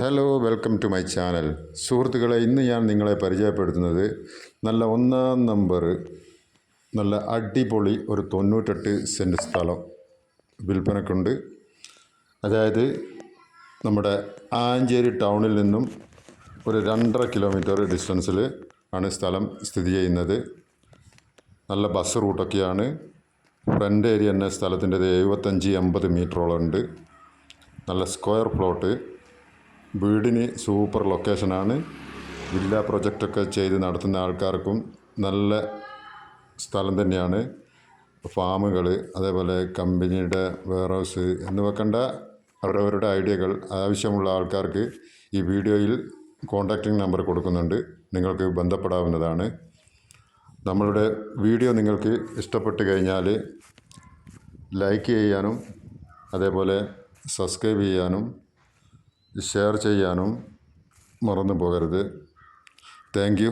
Hello welcome to my channel സുഹൃത്തുക്കളെ ഇന്ന് ഞാൻ നിങ്ങളെ പരിചയപ്പെടുത്തുന്നത് നല്ല ഒന്നാം നമ്പർ നല്ല അടിപൊളി ഒരു തൊണ്ണൂറ്റെട്ട് സെന്റ് സ്ഥലം വിൽപ്പനക്കുണ്ട്. അതായത് നമ്മുടെ ആഞ്ചേരി ടൗണിൽ നിന്നും ഒരു രണ്ടര കിലോമീറ്റർ ഡിസ്റ്റൻസിൽ ആണ് സ്ഥലം സ്ഥിതി ചെയ്യുന്നത്. നല്ല ബസ് റൂട്ടൊക്കെയാണ്. ഫ്രണ്ട് ഏരിയ തന്നെ സ്ഥലത്തിന്റെത് എഴുപത്തഞ്ച് എൺപത് മീറ്ററോളം ഉണ്ട്. നല്ല സ്ക്വയർ പ്ലോട്ട്. വീടിന് സൂപ്പർ ലൊക്കേഷനാണ്. വില്ല പ്രൊജക്റ്റൊക്കെ ചെയ്ത് നടത്തുന്ന ആൾക്കാർക്കും നല്ല സ്ഥലം തന്നെയാണ്. ഫാമുകൾ അതേപോലെ കമ്പനിയുടെ വെയർ ഹൗസ് എന്നിവ കണ്ട അവരവരുടെ ഐഡിയകൾ ആവശ്യമുള്ള ആൾക്കാർക്ക് ഈ വീഡിയോയിൽ കോൺടാക്റ്റിംഗ് നമ്പർ കൊടുക്കുന്നുണ്ട്. നിങ്ങൾക്ക് ബന്ധപ്പെടാവുന്നതാണ്. നമ്മളുടെ വീഡിയോ നിങ്ങൾക്ക് ഇഷ്ടപ്പെട്ട് കഴിഞ്ഞാൽ ലൈക്ക് ചെയ്യാനും അതേപോലെ സബ്സ്ക്രൈബ് ചെയ്യാനും ഷെയർ ചെയ്യാനും മറന്നു പോകരുത് താങ്ക് യു